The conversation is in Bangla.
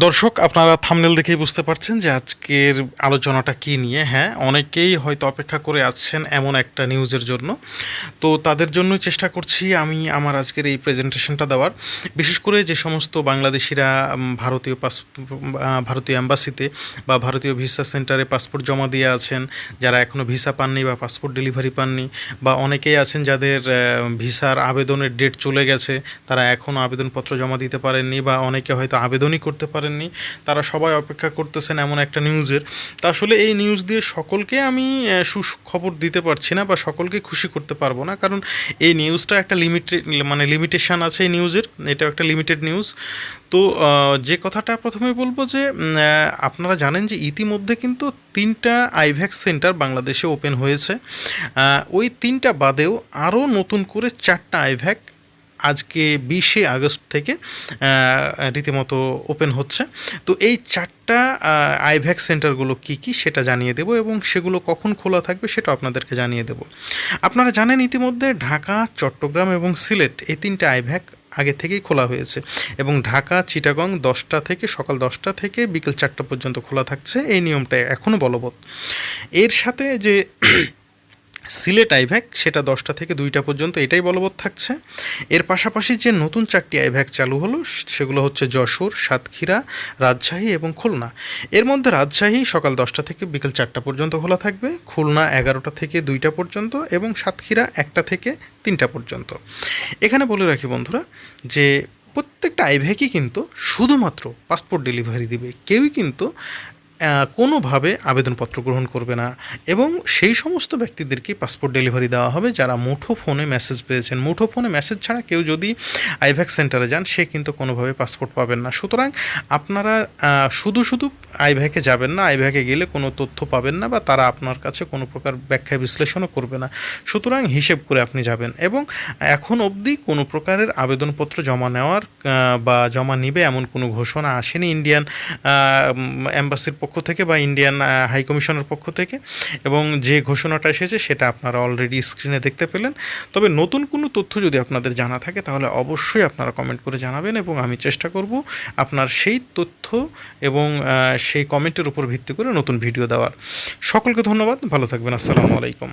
দর্শক, আপনারা থামনেল দেখেই বুঝতে পারছেন যে আজকের আলোচনাটা কি নিয়ে। হ্যাঁ অনেকেই হয়তো অপেক্ষা করে আছেন এমন একটা নিউজের জন্য। তো তাদের জন্যই চেষ্টা করছি আমি আমার আজকের এই প্রেজেন্টেশনটা দেওয়ার। বিশেষ করে যে সমস্ত বাংলাদেশিরা ভারতীয় পাস ভারতীয় অ্যাম্বাসিতে বা ভারতীয় ভিসা সেন্টারে পাসপোর্ট জমা দিয়ে আছেন, যারা এখনও ভিসা পাননি বা পাসপোর্ট ডেলিভারি পাননি, বা অনেকেই আছেন যাদের ভিসার আবেদনের ডেট চলে গেছে, তারা এখনও আবেদনপত্র জমা দিতে পারেননি, বা অনেকে হয়তো আবেদনই করতে পারেননি। তারা সবাই অপেক্ষা করতেছেন এমন একটা নিউজের। তা আসলে এই নিউজ দিয়ে সকলকে আমি সুখবর দিতে পারছি না বা সকলকে খুশি করতে পারব না। কারণ এই নিউজটা একটা লিমিটেড মানে লিমিটেশন আছে এই নিউজের। এটাও একটা লিমিটেড নিউজ। তো যে কথাটা প্রথমে বলব যে আপনারা জানেন যে ইতিমধ্যে কিন্তু তিনটা আইভ্যাক্স সেন্টার বাংলাদেশে ওপেন হয়েছে। ওই তিনটা বাদেও আরও নতুন করে চারটা আইভ্যাক আজকে বিশে আগস্ট থেকে রীতিমতো ওপেন হচ্ছে। তো এই চারটা আইভ্যাক সেন্টারগুলো কি কি সেটা জানিয়ে দেব এবং সেগুলো কখন খোলা থাকবে সেটা আপনাদেরকে জানিয়ে দেব। আপনারা জানেন ইতিমধ্যে ঢাকা, চট্টগ্রাম এবং সিলেট এই তিনটে আইভ্যাক আগে থেকেই খোলা হয়েছে এবং ঢাকা, চিটাগং দশটা থেকে, সকাল দশটা থেকে বিকেল চারটা পর্যন্ত খোলা থাকছে। এই নিয়মটা এখনও বলবৎ। এর সাথে যে সিলেট আইভ্যাক, সেটা দশটা থেকে দুইটা পর্যন্ত এটাই বলবৎ থাকছে। এর পাশাপাশি যে নতুন চারটি আইভ্যাক চালু হলো, সেগুলো হচ্ছে যশোর, সাতক্ষীরা, রাজশাহী এবং খুলনা। এর মধ্যে রাজশাহী সকাল দশটা থেকে বিকেল চারটা পর্যন্ত খোলা থাকবে, খুলনা এগারোটা থেকে দুইটা পর্যন্ত এবং সাতক্ষীরা একটা থেকে তিনটা পর্যন্ত। এখানে বলে রাখি বন্ধুরা যে প্রত্যেকটা আইভ্যাকই কিন্তু শুধুমাত্র পাসপোর্ট ডেলিভারি দিবে। কেউই কিন্তু কোনোভাবে আবেদনপত্র গ্রহণ করবে না এবং সেই সমস্ত ব্যক্তিদেরকে পাসপোর্ট ডেলিভারি দেওয়া হবে যারা মুঠো ফোনে মেসেজ পেয়েছেন। মুঠো ফোনে মেসেজ ছাড়া কেউ যদি আইভ্যাক সেন্টারে যান, সে কিন্তু কোনোভাবে পাসপোর্ট পাবেন না। সুতরাং আপনারা শুধু শুধু আইভ্যাকে যাবেন না, আইভ্যাকে গেলে কোনো তথ্য পাবেন না বা তারা আপনার কাছে কোনো প্রকার ব্যাখ্যা বিশ্লেষণও করবে না। সুতরাং হিসেব করে আপনি যাবেন এবং এখন অবধি কোনো প্রকারের আবেদনপত্র জমা নেওয়ার বা জমা নিবে এমন কোনো ঘোষণা আসেনি। ইন্ডিয়ান অ্যাম্বাসির পক্ষ থেকে বা ইন্ডিয়ান হাই কমিশনের পক্ষ থেকে এবং যে ঘোষণাটা এসেছে সেটা আপনারা অলরেডি স্ক্রিনে দেখতে পেলেন। তবে নতুন কোনো তথ্য যদি আপনাদের জানা থাকে, তাহলে অবশ্যই আপনারা কমেন্ট করে জানাবেন এবং আমি চেষ্টা করব আপনার সেই তথ্য এবং সেই কমেন্টের উপর ভিত্তি করে নতুন ভিডিও দেওয়ার। সকলকে ধন্যবাদ, ভালো থাকবেন, আসসালামু আলাইকুম।